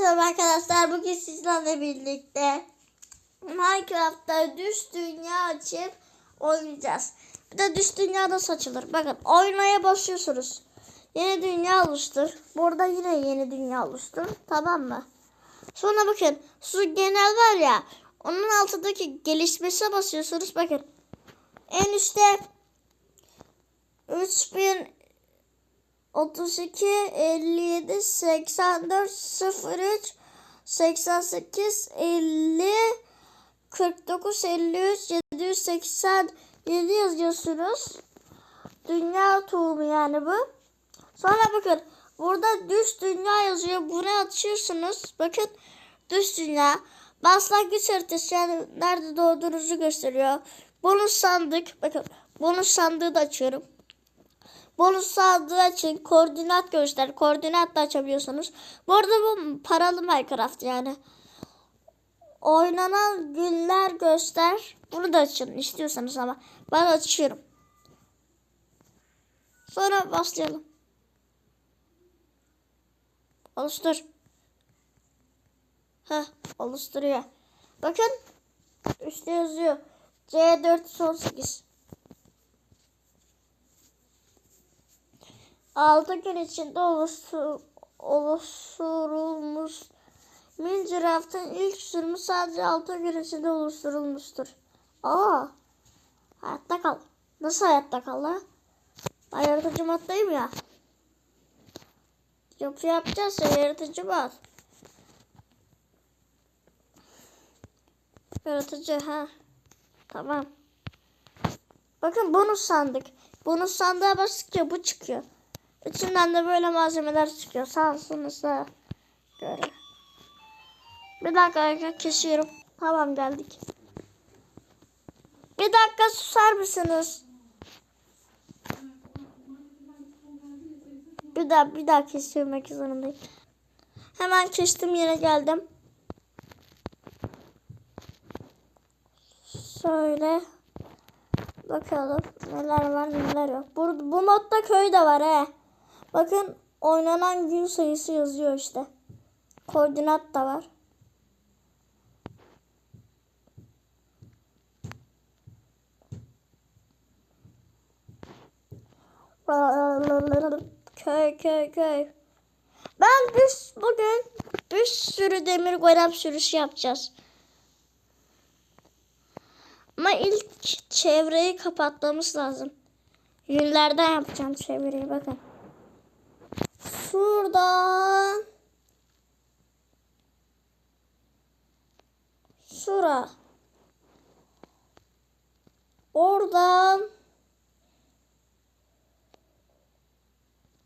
selam arkadaşlar. Bugün sizlerle birlikte Minecraft'ta düş dünya açıp oynayacağız. Bir de düş dünya nasıl açılır? Bakın oynaya basıyorsunuz. Yeni dünya oluştur. Burada yine yeni dünya oluştur. Tamam mı? Sonra bakın şu genel var ya onun altındaki gelişmesine basıyorsunuz. Bakın en üstte 3000 32 57 84 03 88 50 49 53 787 yazıyorsunuz. Dünya tohumu yani bu. Sonra bakın burada düş dünya yazıyor. Bunu açıyorsunuz. Bakın düş dünya. Başlangıç haritası yani nerede doğduğunuzu gösteriyor. Bonus sandık. Bakın bonus sandığı da açıyorum. Bonus sandığı için koordinat göster. Koordinat da açabiliyorsunuz. Bu arada bu paralı Minecraft yani. Oynanan günler göster. Bunu da açın istiyorsanız ama. Ben açıyorum. Sonra başlayalım. Oluştur. Heh, oluşturuyor. Bakın. Üstte yazıyor. C418. 6 gün içinde oluştur, oluşturulmuş Minecraft'ın ilk sürümü sadece 6 gün içinde oluşturulmuştur. Aa, hayatta kal. Nasıl hayatta kal la? Ben yaratıcı moddayım ya. Yapı yapacağız ya yaratıcı mod. Yaratıcı ha. Tamam. Bakın bonus sandık. Bonus sandığa bastıkça bu çıkıyor. İçinden de böyle malzemeler çıkıyor. Sansınıza göre. Bir dakika kesiyorum. Tamam geldik. Bir dakika susar mısınız? Bir daha bir daha kestirmek zorundayım. Hemen kestim yere geldim. Şöyle bakalım neler var neler yok. Bu, bu modda köy de var he. Bakın oynanan gün sayısı yazıyor işte. Koordinat da var. Köy köy köy. Ben biz bugün bir sürü demir golem sürüsü yapacağız. Ama ilk çevreyi kapatmamız lazım. Yünlerden yapacağım çevreyi bakın. Şuradan Şura. Oradan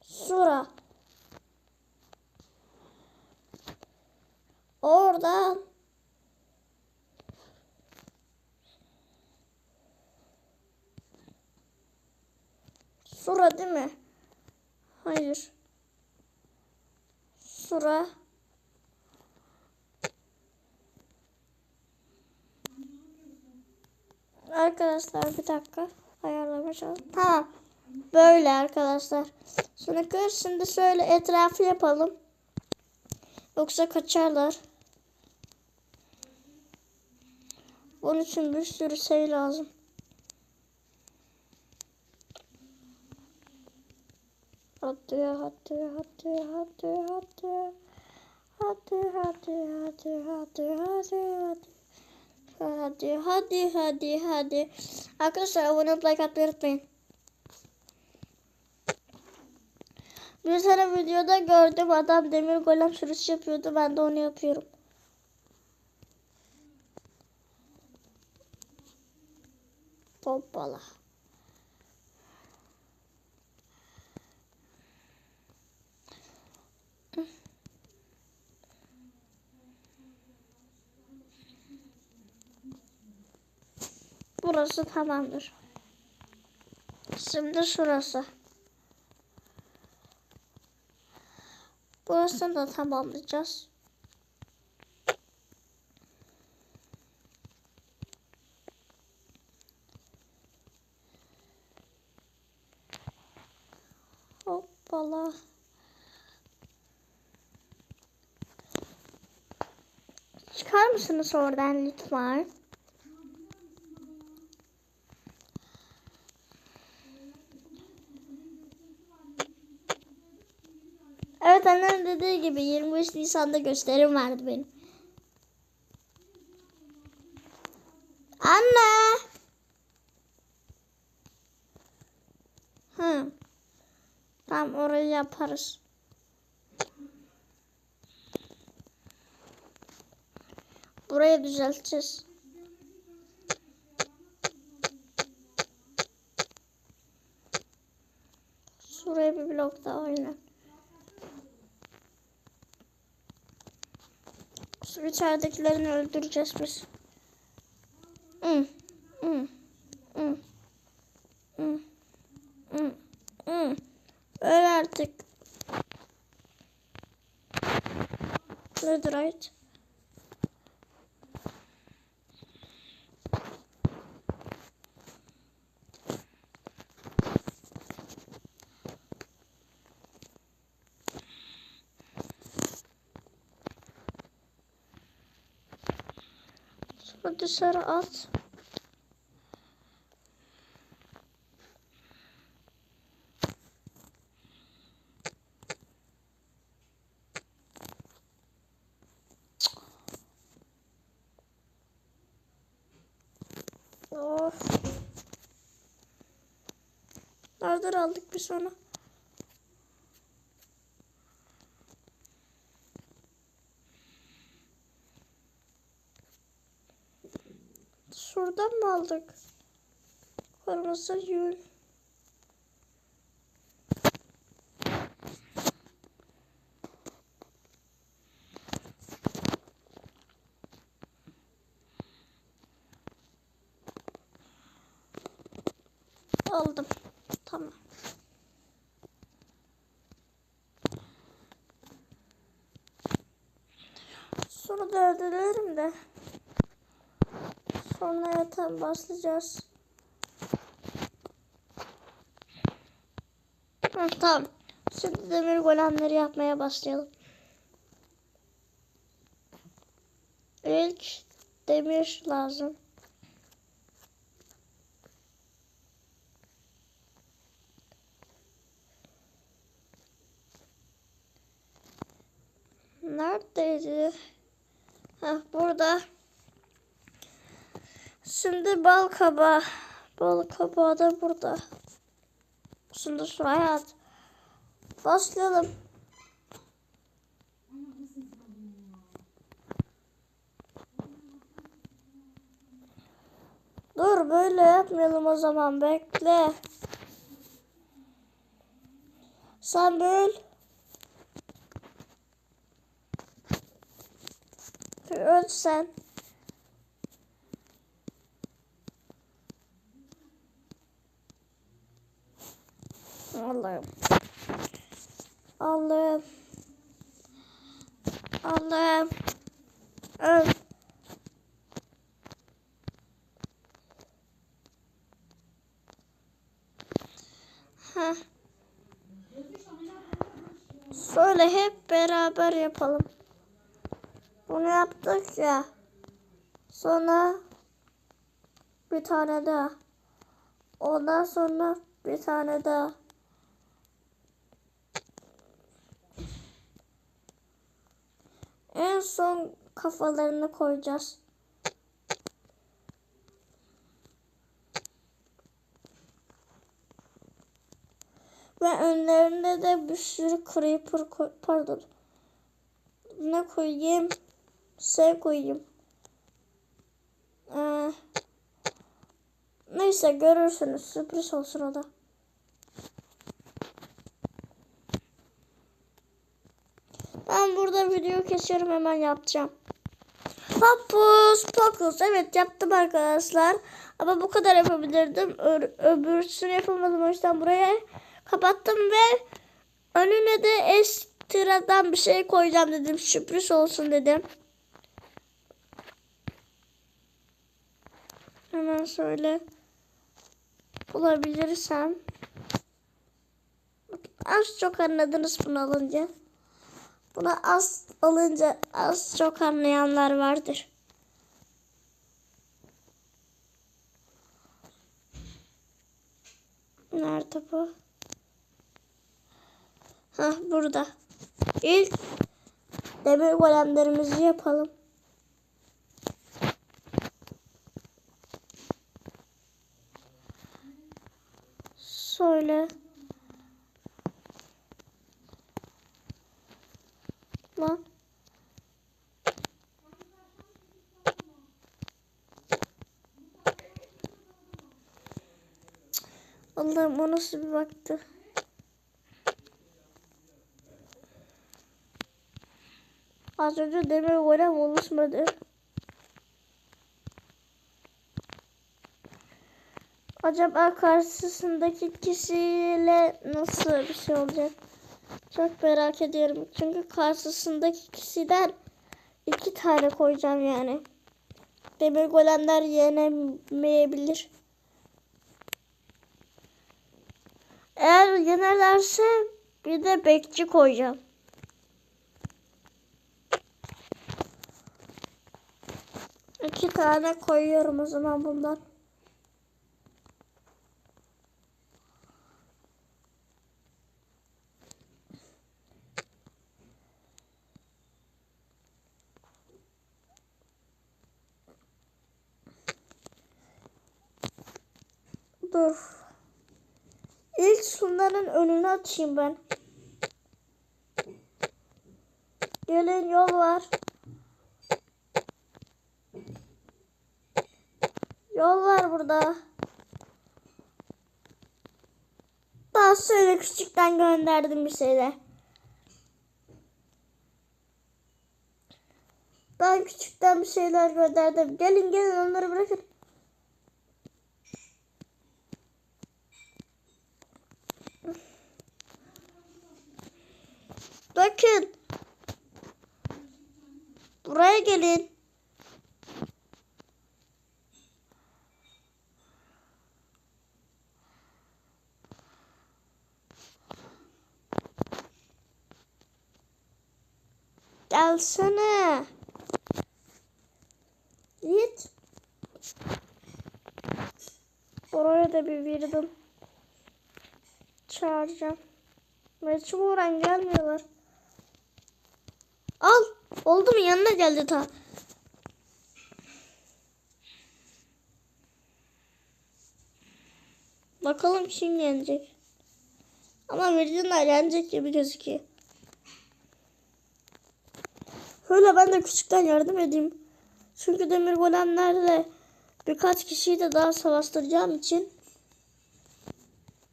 Şura. Oradan Şura değil mi? Hayır. Şura. Arkadaşlar bir dakika. Ayarlamaya çalışalım. Tamam. Böyle arkadaşlar. Sonra kır şimdi şöyle etrafı yapalım. Yoksa kaçarlar. Bunun için bir sürü şey lazım. Hadi hadi hadi hadi hadi. Hadi hadi hadi hadi hadi hadi. Hadi hadi hadi hadi. Arkadaşlar abone olup like atmayı unutmayın. Bir tane videoda gördüm adam demir golem sürüsü yapıyordu. Ben de onu yapıyorum. Hoppala. Burası tamamdır. Şimdi şurası. Burasını da tamamlayacağız. Hoppala. çıkar mısınız oradan lütfen? Evet annem dediği gibi 25 Nisan'da gösterim vardı benim. Anne. Hı. Tamam orayı yaparız. Burayı düzelteceğiz. Şuraya bir blok daha oyna. Şu içeridekilerini öldüreceğiz biz. Hı. Hı. Hı. Hı. Hı. Öl artık. Netherite. Sonra dışarı at. Of. Nereden aldık biz onu? Şuradan mı aldık? Kırmızı yün. Aldım. Tamam. Sonra da ödülerim de. Sonra yatağa başlayacağız. Hı, tamam. Şimdi demir golemleri yapmaya başlayalım. İlk demir lazım. Neredeydi? Heh, burada. Şimdi bal kabağı. Bal kabağı da burada. Şimdi şuraya at. Başlayalım. Dur böyle yapmayalım o zaman bekle. Sen böl. Öl sen. Allah'ım. Allah'ım. Allah'ım. Öl. Heh. Şöyle hep beraber yapalım. Bunu yaptık ya. Sonra bir tane daha. Ondan sonra bir tane daha. En son kafalarını koyacağız. Ve önlerinde de bir sürü creeper koy pardon. Ne koyayım? S koyayım. Ee, neyse görürsünüz. Sürpriz olsun o da. Ben burada video kesiyorum hemen yapacağım. Hapus pokus. Evet yaptım arkadaşlar. Ama bu kadar yapabilirdim. Ö öbürsünü yapamadım. O yüzden buraya kapattım ve önüne de ekstradan bir şey koyacağım dedim. Sürpriz olsun dedim. Hemen şöyle bulabilirsem. Az çok anladınız bunu alınca. Buna az alınca az çok anlayanlar vardır. Nerede bu? Hah burada. İlk demir golemlerimizi yapalım. Söyle. Lan. Allah'ım o nasıl bir baktı. Az önce demir golem oluşmadı. Acaba karşısındaki kişiyle nasıl bir şey olacak? Çok merak ediyorum. Çünkü karşısındaki kişiden iki tane koyacağım yani. Demir golemler yenemeyebilir. Eğer yenerlerse bir de bekçi koyacağım. İki tane koyuyorum o zaman bundan. Dur. İlk şunların önünü açayım ben. Gelin yol var. Yol var burada. Daha söyle küçükten gönderdim bir şeyler. Ben küçükten bir şeyler gönderdim. Gelin gelin onları bırakın. Bakın. Buraya gelin. Gelsene. Git. Oraya da bir virdim. Çağıracağım. Mecburen gelmiyorlar. Al. Oldu mu? Yanına geldi ta. Bakalım kim yenecek. Ama Virginler yenecek gibi gözüküyor. Şöyle ben de küçükten yardım edeyim. Çünkü demir golemlerle birkaç kişiyi de daha savaştıracağım için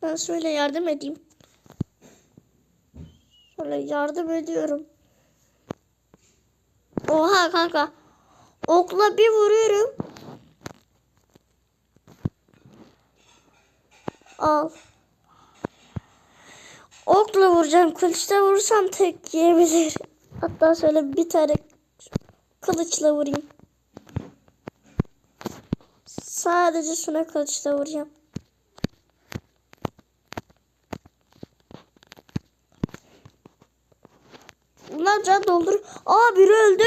ben şöyle yardım edeyim. Şöyle yardım ediyorum. Oha kanka. Okla bir vuruyorum. Al. Okla vuracağım. Kılıçla vursam tek yiyebilir. Hatta şöyle bir tane kılıçla vurayım. Sadece şuna kılıçla vuracağım. Bunlar can doldur. Aa biri öldü.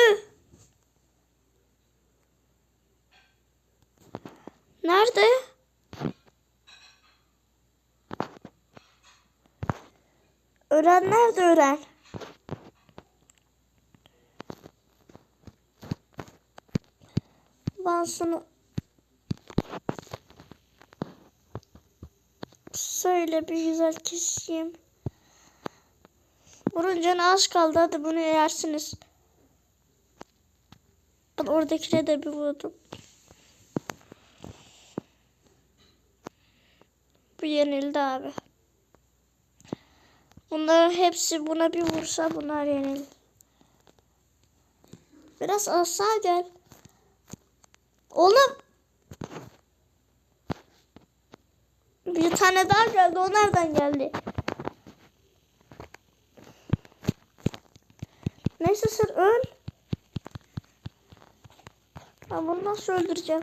Nerede? Ölen nerede ölen? Ben şunu şöyle bir güzel keseyim. Bunun canı az kaldı. Hadi bunu yersiniz. Ben oradakine de bir vurdum. Bu yenildi abi. Bunların hepsi buna bir vursa bunlar yenilir. Biraz aşağı gel. Oğlum. Bir tane daha geldi. O nereden geldi? Neyse sen öl. Ben bunu nasıl öldüreceğim?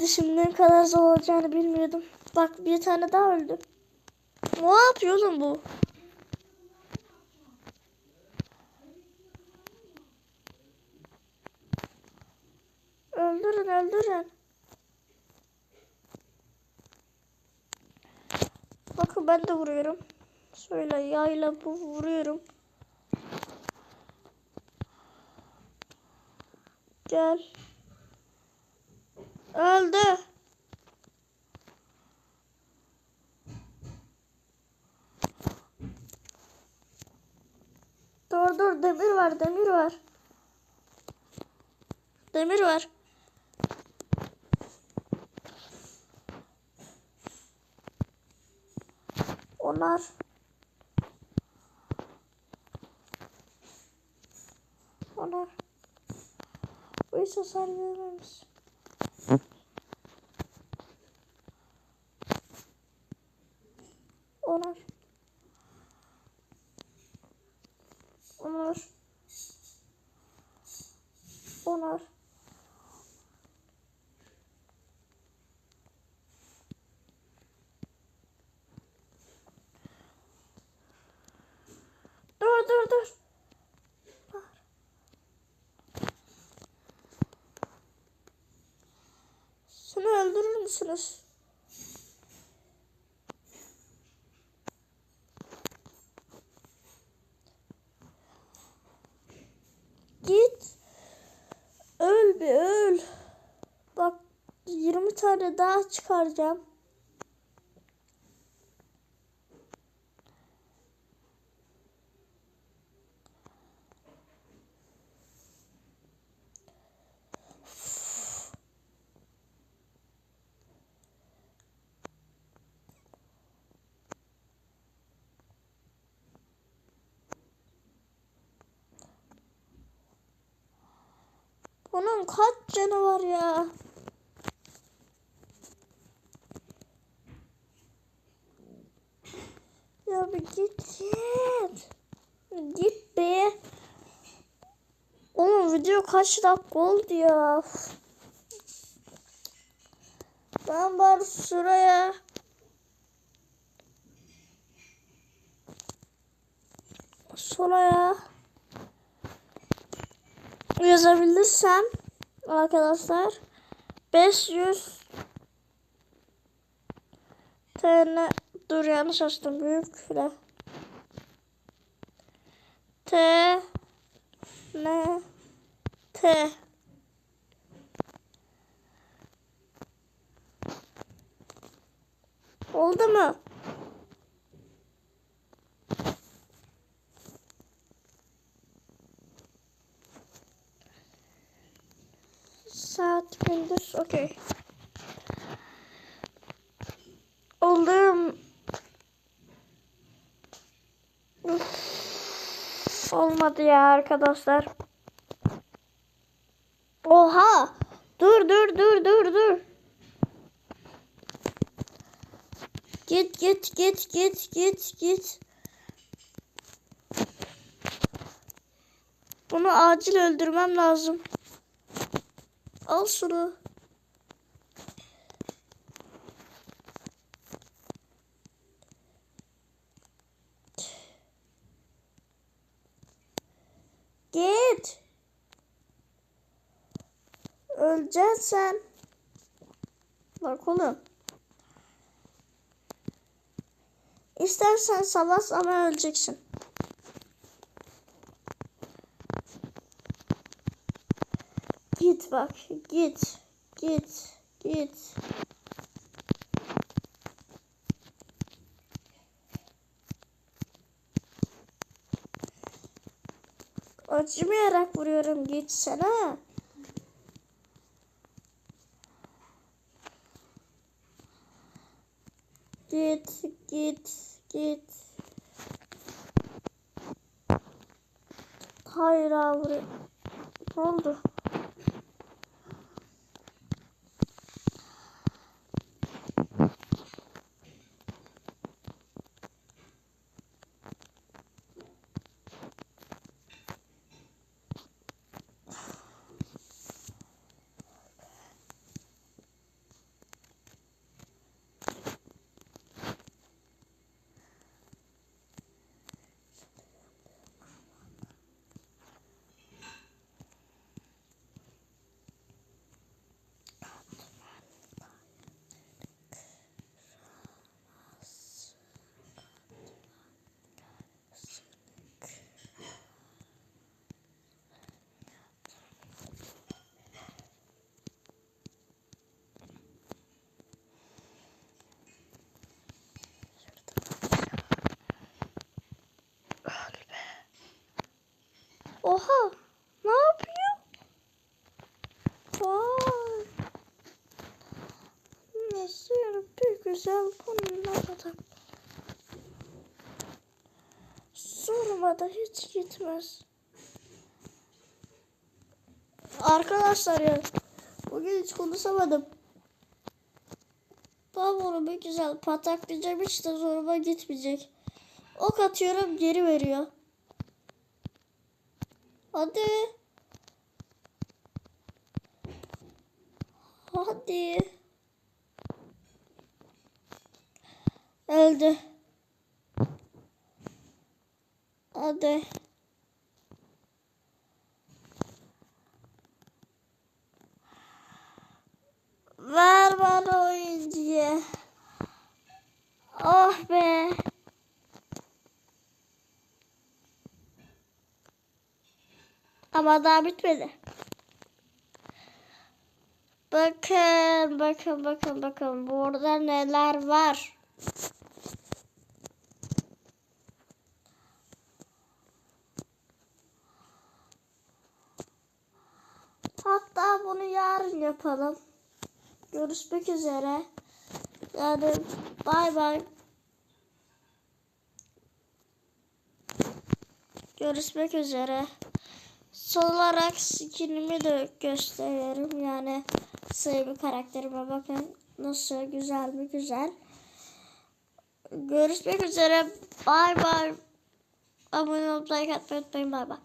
Dişim kadar zor olacağını bilmiyordum. Bak bir tane daha öldü. Ne yapıyor oğlum bu? Öldürün öldürün. Bakın ben de vuruyorum. Şöyle yayla bu vuruyorum. Gel. Öldü. Dur dur demir var demir var. Demir var. Onlar. Onlar. Hiç hasar vermemiş. Onlar. Onlar. Onlar. Dur dur dur. Şunu müsünüz? Git. Öl bir öl. Bak 20 tane daha çıkaracağım. Bunun kaç canı var ya? Ya bir git git. Git be. Oğlum video kaç dakika oldu ya? Ben bari şuraya şuraya yazabilirsem arkadaşlar 500 tane dur yanlış açtım büyük file T N T Oldu mu? Gündüz. Okey. Oldum. Uf, olmadı ya arkadaşlar. Oha. Dur dur dur dur dur. Git git git git git git. Bunu acil öldürmem lazım. Al şunu. Git. Öleceksin sen. Bak oğlum. İstersen savaş ama öleceksin. Git bak. Git. Git. Git. Acımayarak vuruyorum. Gitsene. Git. Git. Git. Hayır abi. Ne oldu? Oha. Ne yapıyor? Vay. Nasıl bir güzel bunlar adam. Sormadan hiç gitmez. Arkadaşlar ya bugün hiç konuşamadım. Ben bunu bir güzel pataklayacağım hiç de zoruma gitmeyecek. Ok atıyorum geri veriyor. Hadi. Hadi. Öldü. Hadi. Ver bana oyuncuyu. Oh be. Ama daha bitmedi. Bakın, bakın, bakın, bakın. Burada neler var. Hatta bunu yarın yapalım. Görüşmek üzere. Yani bay bay. Görüşmek üzere. Son olarak skinimi de gösteririm. Yani sayımı karakterime bakın. Nasıl güzel mi güzel. Görüşmek üzere. Bay bay. Abone olmayı like atmayı unutmayın. Bay bay.